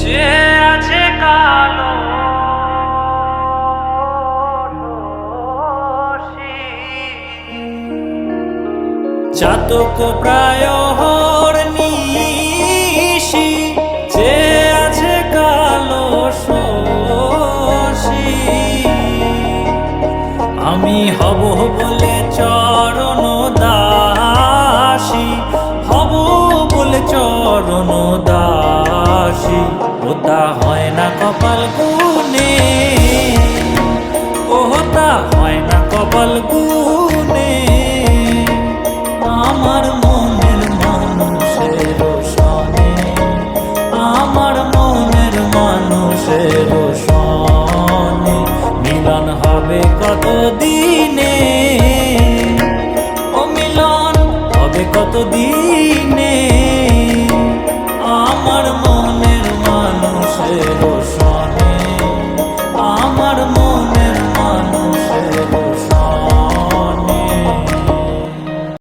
যে আছে কালো চাতক প্রায় হর নিশি, যে আছে কালো শোষী আমি হব বলে চরণ দাসী, হব বলে চরণ ওটা হয় না কপাল গুনে ওটা হয় না কপাল গুনে আমার মনের মানুষের সনে, আমার মনের মানুষের সনে। মিলন হবে কত দিনে ও মিলন হবে কত দিনে